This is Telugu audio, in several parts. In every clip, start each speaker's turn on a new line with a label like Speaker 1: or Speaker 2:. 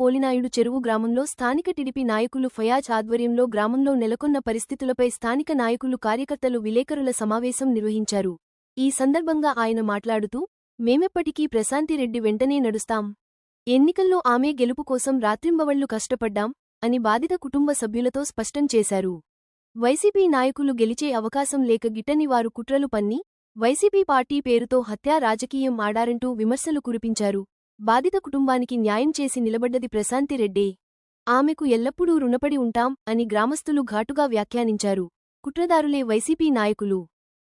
Speaker 1: పోలినాయుడు చెరువు గ్రామంలో స్థానిక టిడిపి నాయకులు ఫయాజ్ ఆధ్వర్యంలో గ్రామంలో నెలకొన్న పరిస్థితులపై స్థానిక నాయకులు కార్యకర్తలు విలేకరుల సమావేశం నిర్వహించారు. ఈ సందర్భంగా ఆయన మాట్లాడుతూ మేమెప్పటికీ ప్రశాంతిరెడ్డి వెంటనే నడుస్తాం. ఎన్నికల్లో ఆమె గెలుపు కోసం రాత్రింబవళ్ళు కష్టపడ్డాం అని బాధిత కుటుంబ సభ్యులతో స్పష్టం చేశారు. వైసీపీ నాయకులు గెలిచే అవకాశం లేక గిట్టని వారు కుట్రలు పన్ని వైసీపీ పార్టీ పేరుతో హత్యా రాజకీయం ఆడారంటూ విమర్శలు కురిపించారు. బాధిత కుటుంబానికి న్యాయం చేసి నిలబడ్డది ప్రశాంతిరెడ్డే ఆమెకు ఎల్లప్పుడూ రుణపడి ఉంటాం అని గ్రామస్తులు ఘాటుగా వ్యాఖ్యానించారు. కుట్రదారులే వైసీపీ నాయకులు.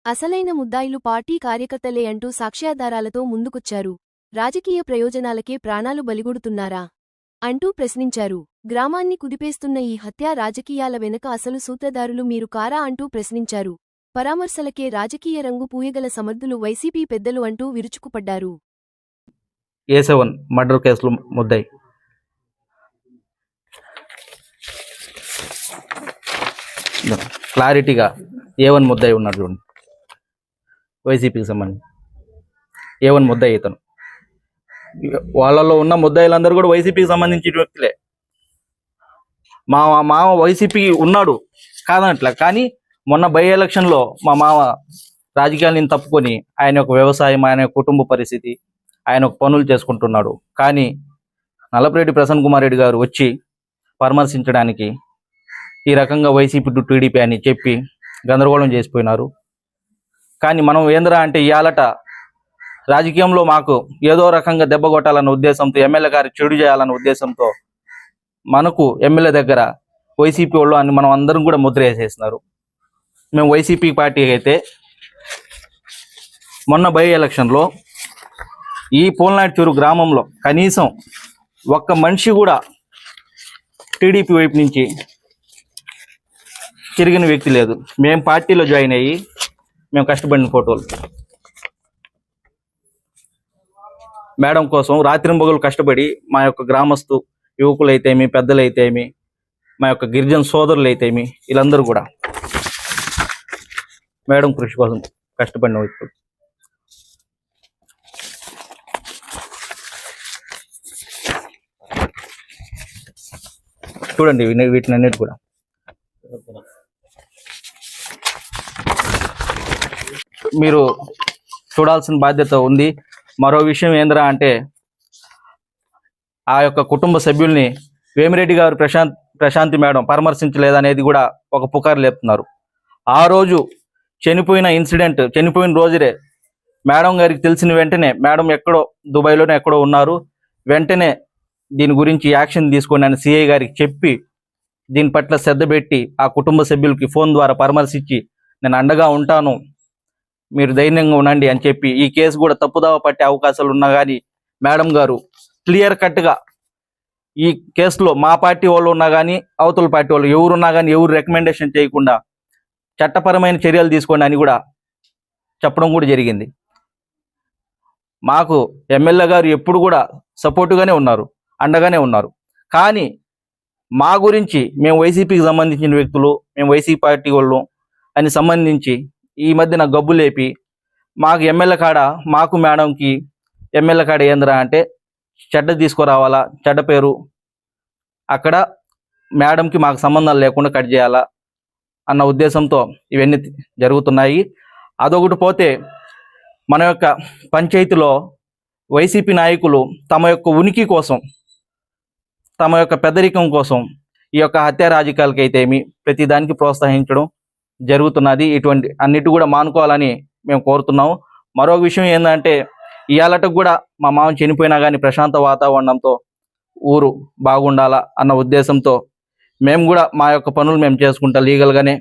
Speaker 1: అసలైన ముద్దాయిలు పార్టీ కార్యకర్తలే అంటూ సాక్ష్యాధారాలతో ముందుకొచ్చారు. రాజకీయ ప్రయోజనాలకే ప్రాణాలు బలిగొడుతున్నారా? అంటూ ప్రశ్నించారు. గ్రామాన్ని కుదిపేస్తున్న ఈ హత్యా రాజకీయాల వెనక అసలు సూత్రధారులు మీరు కారా అంటూ ప్రశ్నించారు. పరామర్శలకే రాజకీయ రంగు పూయగల సమర్థులు వైసీపీ పెద్దలు అంటూ విరుచుకుపడ్డారు.
Speaker 2: ఏ సెవెన్ మర్డర్ కేసులు ముద్దాయి? క్లారిటీగా ఏ వన్ ముద్దాయి ఉన్నాడు చూడండి. వైసీపీకి సంబంధించి. ఏ వన్ ముద్దాయి ఇతను. వాళ్ళలో ఉన్న ముద్దాయిలందరూ కూడా వైసీపీకి సంబంధించిన వ్యక్తులే మా మామ వైసీపీ ఉన్నాడు కాదనట్ల కానీ మొన్న బై ఎలక్షన్లో మా మామ రాజకీయాల తప్పుకొని ఆయన యొక్క వ్యవసాయం ఆయన కుటుంబ పరిస్థితి ఆయన పనులు చేసుకుంటున్నాడు. కానీ నల్లపరెడ్డి ప్రసన్న కుమార్ రెడ్డి గారు వచ్చి పరామర్శించడానికి ఈ రకంగా వైసీపీ టు టీడీపీ అని చెప్పి గందరగోళం చేసిపోయినారు. కానీ మనం ఏంద్రా అంటే ఇవాళట రాజకీయంలో మాకు ఏదో రకంగా దెబ్బ కొట్టాలన్న ఉద్దేశంతో ఎమ్మెల్యే గారు చెడు చేయాలన్న ఉద్దేశంతో మనకు ఎమ్మెల్యే దగ్గర వైసీపీ వాళ్ళు అని మనం అందరం కూడా ముద్ర వేసేసినారు. మేము వైసీపీ పార్టీ అయితే మొన్న బై ఎలక్షన్లో ఈ పోల్నాడు చెరు గ్రామంలో కనీసం ఒక్క మనిషి కూడా టీడీపీ వైపు నుంచి తిరిగిన వ్యక్తి లేదు. మేము పార్టీలో జాయిన్ అయ్యి మేము కష్టపడిన ఫోటోలు. మేడం కోసం రాత్రింబగలు కష్టపడి మా యొక్క గ్రామస్తు యువకులైతేమి పెద్దలైతేమి మా యొక్క గిరిజన సోదరులు అయితేమి వీళ్ళందరూ కూడా మేడం కృషి కోసం కష్టపడిన వ్యక్తులు. చూడండి వీటిని అన్నిటి కూడా. మీరు చూడాల్సిన బాధ్యత ఉంది. మరో విషయం ఏందిరా అంటే ఆ యొక్క కుటుంబ సభ్యుల్ని వేమిరెడ్డి గారు ప్రశాంత్ ప్రశాంతి మేడం పరామర్శించలేదనేది కూడా ఒక పుకారు లేపుతున్నారు. ఆ రోజు చనిపోయిన ఇన్సిడెంట్ చనిపోయిన రోజురే మేడం గారికి తెలిసిన వెంటనే మేడం ఎక్కడో దుబాయ్లోనే ఎక్కడో ఉన్నారు. వెంటనే దీని గురించి యాక్షన్ తీసుకోండి అని సిఐ గారికి చెప్పి దీని పట్ల శ్రద్ధ పెట్టి ఆ కుటుంబ సభ్యులకి ఫోన్ ద్వారా పరామర్శించి నేను అండగా ఉంటాను మీరు ధైర్యంగా ఉండండి అని చెప్పి ఈ కేసు కూడా తప్పుదావ పట్టే అవకాశాలు ఉన్నా కానీ మేడం గారు క్లియర్ కట్గా ఈ కేసులో మా పార్టీ వాళ్ళు ఉన్నా కానీ అవతల పార్టీ వాళ్ళు ఎవరున్నా కానీ ఎవరు రికమెండేషన్ చేయకుండా చట్టపరమైన చర్యలు తీసుకోండి అని కూడా చెప్పడం కూడా జరిగింది. మాకు ఎమ్మెల్యే గారు ఎప్పుడు కూడా సపోర్టుగానే ఉన్నారు. అండగానే ఉన్నారు. కానీ మా గురించి మేము వైసీపీకి సంబంధించిన వ్యక్తులు మేము వైసీపీ పార్టీ వాళ్ళు అని సంబంధించి ఈ మధ్యన గబ్బు లేపి మాకు ఎమ్మెల్యే కాడ మాకు మేడంకి ఎమ్మెల్యే కాడ ఏందిరా అంటే చెడ్డ తీసుకురావాలా చెడ్డ పేరు అక్కడ మేడంకి మాకు సంబంధాలు లేకుండా కట్ చేయాలా అన్న ఉద్దేశంతో ఇవన్నీ జరుగుతున్నాయి. అదొకటి పోతే మన యొక్క పంచాయతీలో వైసీపీ నాయకులు తమ యొక్క ఉనికి కోసం తమ యొక్క పెద్దరికం కోసం ఈ యొక్క హత్య రాజకీయాలకి అయితేమి ప్రతిదానికి ప్రోత్సహించడం జరుగుతున్నది. ఇటువంటి అన్నిటి కూడా మానుకోవాలని మేము కోరుతున్నాము. మరొక విషయం ఏంటంటే ఇవాళకు కూడా మా మామ చనిపోయినా కానీ ప్రశాంత వాతావరణంతో ఊరు బాగుండాలా అన్న ఉద్దేశంతో మేము కూడా మా యొక్క పనులు మేము చేసుకుంటా లీగల్గానే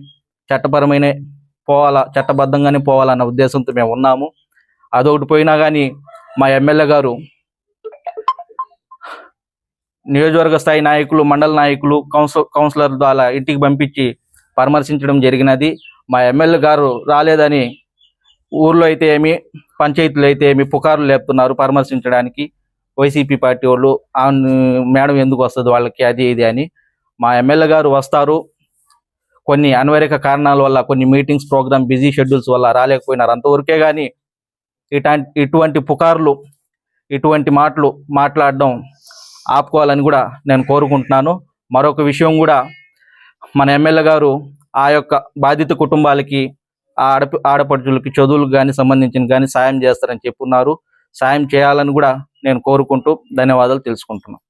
Speaker 2: చట్టపరమైన పోవాలా చట్టబద్ధంగానే పోవాలన్న ఉద్దేశంతో మేము ఉన్నాము. అదొకటి పోయినా కానీ మా ఎమ్మెల్యే గారు నియోజకవర్గ స్థాయి నాయకులు మండల నాయకులు కౌన్సిల్ కౌన్సిలర్ ద్వారా ఇంటికి పంపించి పరామర్శించడం జరిగినది. మా ఎమ్మెల్యే గారు రాలేదని ఊర్లో అయితే ఏమి పంచాయతీలు అయితే ఏమి పుకార్లు లేపుతున్నారు పరామర్శించడానికి. వైసీపీ పార్టీ వాళ్ళు ఆ మేడం ఎందుకు వస్తుంది? వాళ్ళకి అది ఇది అని మా ఎమ్మెల్యే గారు వస్తారు. కొన్ని అనివార్యక కారణాల వల్ల కొన్ని మీటింగ్స్ ప్రోగ్రామ్ బిజీ షెడ్యూల్స్ వల్ల రాలేకపోయినారు. అంతవరకే కానీ ఇటాంటి ఇటువంటి పుకార్లు ఇటువంటి మాటలు మాట్లాడడం ఆపుకోవాలని కూడా నేను కోరుకుంటున్నాను. మరొక విషయం కూడా మన ఎమ్మెల్యే గారు ఆ యొక్క బాధిత కుటుంబాలకి ఆడ ఆడప ఆడపడుచులకి చదువులకు కానీ సంబంధించిన కానీ సాయం చేస్తారని చెప్పున్నారు. సాయం చేయాలని కూడా నేను కోరుకుంటూ ధన్యవాదాలు తెలుసుకుంటున్నాను.